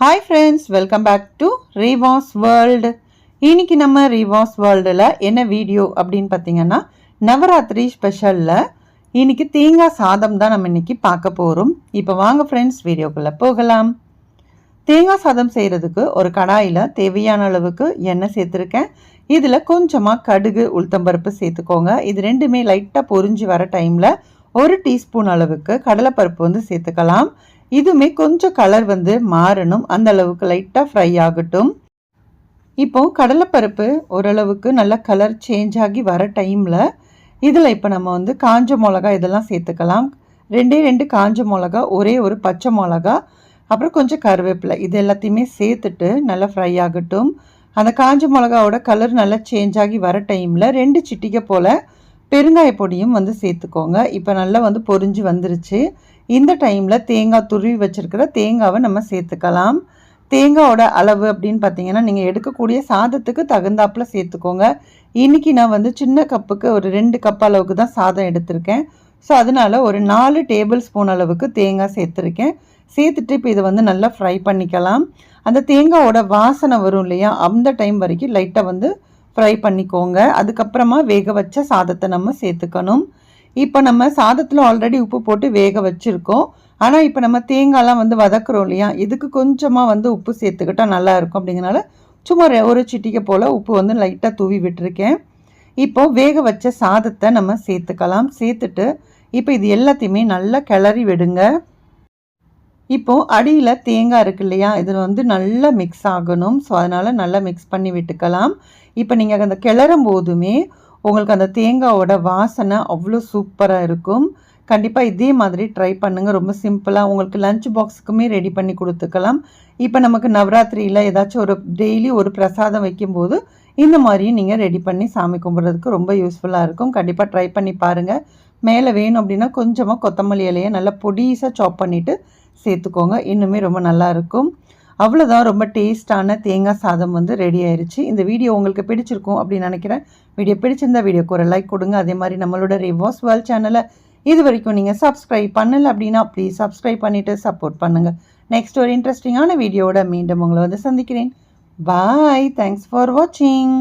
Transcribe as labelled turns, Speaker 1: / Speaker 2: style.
Speaker 1: Hi friends welcome back to Reeva's world இன்னைக்கு நம்ம ரீவாஸ் வேர்ல்டில் என்ன வீடியோ அப்படின்னு பார்த்தீங்கன்னா நவராத்திரி ஸ்பெஷலில் இன்னைக்கு தேங்காய் சாதம் தான் நம்ம இன்னைக்கு பார்க்க போகிறோம் இப்போ வாங்க ஃப்ரெண்ட்ஸ் வீடியோக்குள்ளே போகலாம். தேங்காய் சாதம் செய்கிறதுக்கு ஒரு கடாயில் தேவையான அளவுக்கு எண்ணெய் சேர்த்துருக்கேன். இதில் கொஞ்சமாக கடுகு உளுத்தம்பருப்பு சேர்த்துக்கோங்க. இது ரெண்டுமே லைட்டாக பொரிஞ்சு வர டைமில் ஒரு டீஸ்பூன் அளவுக்கு கடலைப்பருப்பு வந்து சேர்த்துக்கலாம். இதுவுமே கொஞ்சம் கலர் வந்து மாறணும். அந்த அளவுக்கு லைட்டாக ஃப்ரை ஆகட்டும். இப்போ கடலைப்பருப்பு ஓரளவுக்கு நல்ல கலர் சேஞ்ச் ஆகி வர டைமில் இதில் இப்போ நம்ம வந்து காஞ்ச மிளகா இதெல்லாம் சேர்த்துக்கலாம். ரெண்டே ரெண்டு காஞ்ச மிளகா ஒரே ஒரு பச்சை மிளகா அப்புறம் கொஞ்சம் கருவேப்பிலை. இது எல்லாத்தையுமே சேர்த்துட்டு நல்லா ஃப்ரை ஆகட்டும். அந்த காஞ்ச மிளகாவோட கலர் நல்லா சேஞ்ச் ஆகி வர டைமில் ரெண்டு சிட்டிக்கை போல் பெருங்காய பொடியும் வந்து சேர்த்துக்கோங்க. இப்போ நல்லா வந்து பொரிஞ்சு வந்துருச்சு. இந்த டைமில் தேங்காய் துருவி வச்சுருக்கிற தேங்காவை நம்ம சேர்த்துக்கலாம். தேங்காயோட அளவு அப்படின்னு பார்த்தீங்கன்னா நீங்கள் எடுக்கக்கூடிய சாதத்துக்கு தகுந்தாப்பில் சேர்த்துக்கோங்க. இன்றைக்கி நான் வந்து சின்ன கப்புக்கு ஒரு ரெண்டு கப் அளவுக்கு தான் சாதம் எடுத்திருக்கேன். ஸோ அதனால் ஒரு நாலு டேபிள் ஸ்பூன் அளவுக்கு தேங்காய் சேர்த்துருக்கேன். சேர்த்துட்டு இப்போ இதை வந்து நல்லா ஃப்ரை பண்ணிக்கலாம். அந்த தேங்காயோட வாசனை வரும் இல்லையா? அந்த டைம் வரைக்கும் லைட்டாக வந்து ஃப்ரை பண்ணிக்கோங்க. அதுக்கப்புறமா வேக வச்ச சாதத்தை நம்ம சேர்த்துக்கணும். இப்போ நம்ம சாதத்தில் ஆல்ரெடி உப்பு போட்டு வேக வச்சுருக்கோம். ஆனால் இப்போ நம்ம தேங்காய்லாம் வந்து வதக்குறோம் இல்லையா? இதுக்கு கொஞ்சமாக வந்து உப்பு சேர்த்துக்கிட்டால் நல்லா இருக்கும் அப்படிங்கிறனால சும்மா ஒரு சிட்டிக்கை போல் உப்பு வந்து லைட்டாக தூவி விட்டுருக்கேன். இப்போ வேக வச்ச சாதத்தை நம்ம சேர்த்துக்கலாம். சேர்த்துட்டு இப்போ இது எல்லாத்தையுமே நல்லா கிளறி விடுங்க. இப்போது அடியில் தேங்காய் இருக்கு இல்லையா? இதில் வந்து நல்லா மிக்ஸ் ஆகணும். ஸோ அதனால் நல்லா மிக்ஸ் பண்ணி விட்டுக்கலாம். இப்போ நீங்கள் அந்த கிளறும் போதுமே உங்களுக்கு அந்த தேங்காயோட வாசனை அவ்வளோ சூப்பராக இருக்கும். கண்டிப்பாக இதே மாதிரி ட்ரை பண்ணுங்கள் ரொம்ப சிம்பிளாக உங்களுக்கு லஞ்ச் பாக்ஸுக்குமே ரெடி பண்ணி கொடுத்துக்கலாம். இப்போ நமக்கு நவராத்திரியில் ஏதாச்சும் ஒரு டெய்லி ஒரு பிரசாதம் வைக்கும்போது இந்த மாதிரியும் நீங்கள் ரெடி பண்ணி சாமி கும்பிட்றதுக்கு ரொம்ப யூஸ்ஃபுல்லாக இருக்கும். கண்டிப்பாக ட்ரை பண்ணி பாருங்கள் மேலே வேணும் அப்படின்னா கொஞ்சமாக கொத்தமல்லி இலையை நல்லா பொடிசாக சாப் பண்ணிவிட்டு சேர்த்துக்கோங்க. இன்னுமே ரொம்ப நல்லா இருக்கும் அவ்வளோதான் ரொம்ப டேஸ்ட்டான தேங்காய் சாதம் வந்து ரெடி ஆயிடுச்சு இந்த வீடியோ உங்களுக்கு பிடிச்சிருக்கும் அப்படின்னு நினைக்கிறேன். வீடியோ பிடிச்சிருந்தா வீடியோக்கு ஒரு லைக் கொடுங்க. அதே மாதிரி நம்மளோட ரிவாஸ் வேர்ல்ட் சேனலை இது வரைக்கும் நீங்கள் சப்ஸ்கிரைப் பண்ணலை அப்படின்னா ப்ளீஸ் சப்ஸ்கிரைப் பண்ணிவிட்டு சப்போர்ட் பண்ணுங்கள் நெக்ஸ்ட் ஒரு இன்ட்ரெஸ்டிங்கான வீடியோவோட மீண்டும் உங்களை வந்து சந்திக்கிறேன். பாய் தேங்க்ஸ் ஃபார் வாட்சிங்